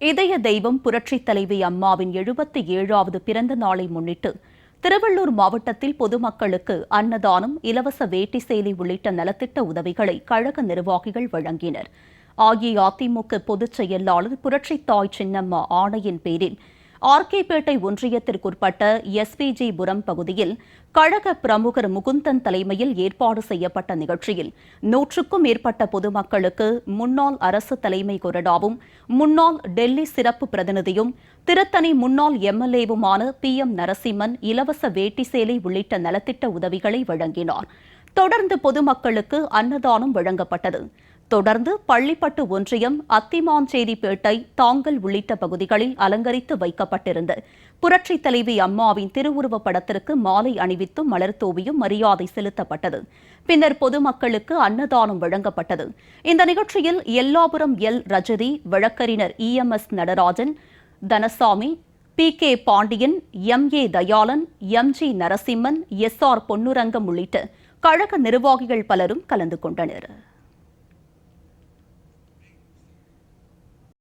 இதய தெய்வம் புரட்சித் தலைவி அம்மாவின் எழுபத்தி ஏழாவது பிறந்த நாளை முன்னிட்டு திருவள்ளூர் மாவட்டத்தில் பொதுமக்களுக்கு அன்னதானம் இலவச வேட்டி சேலை உள்ளிட்ட நலத்திட்ட உதவிகளை கழக நிர்வாகிகள் வழங்கினர். அஇஅதிமுக பொதுச் செயலாளர் புரட்சி தாய் சின்னம்மா ஆணையின் பேரில் ஆர்கேபேட்டை ஒன்றியத்திற்குட்பட்ட எஸ்பிஜி புரம் பகுதியில் கழக பிரமுகர் முகுந்தன் தலைமையில் ஏற்பாடு செய்யப்பட்ட நிகழ்ச்சியில் நூற்றுக்கும் மேற்பட்ட பொதுமக்களுக்கு முன்னாள் அரசு தலைமை கொறடாவும் முன்னாள் டெல்லி சிறப்பு பிரதிநிதியும் திருத்தணி முன்னாள் எம்எல்ஏவுமான பி எம் நரசிம்மன் இலவச வேட்டி சேலை உள்ளிட்ட நலத்திட்ட உதவிகளை வழங்கினார். தொடர்ந்து பொதுமக்களுக்கு அன்னதானம் வழங்கப்பட்டது. தொடர்ந்து பள்ளிப்பட்டு ஒன்றியம் அத்திமாஞ்சேரிப்பேட்டை தாங்கல் உள்ளிட்ட பகுதிகளில் அலங்கரித்து வைக்கப்பட்டிருந்த. புரட்சித் தலைவி அம்மாவின் திருவுருவப் படத்திற்கு மாலை அணிவித்தும் மலர் தூவியும் மரியாதை செலுத்தப்பட்டது. பின்னர் பொதுமக்களுக்கு அன்னதானம் வழங்கப்பட்டது. இந்த நிகழ்ச்சியில் எல்லாபுரம் எல். ரஜதி வழக்கறிஞர் E. M. S. Natarajan Thanasamy P. K. Pandian M. A. Thayalan M. G. Narasimman S. R. Ponnurangam உள்ளிட்ட கழக நிர்வாகிகள் பலரும் கலந்து கொண்டனர்.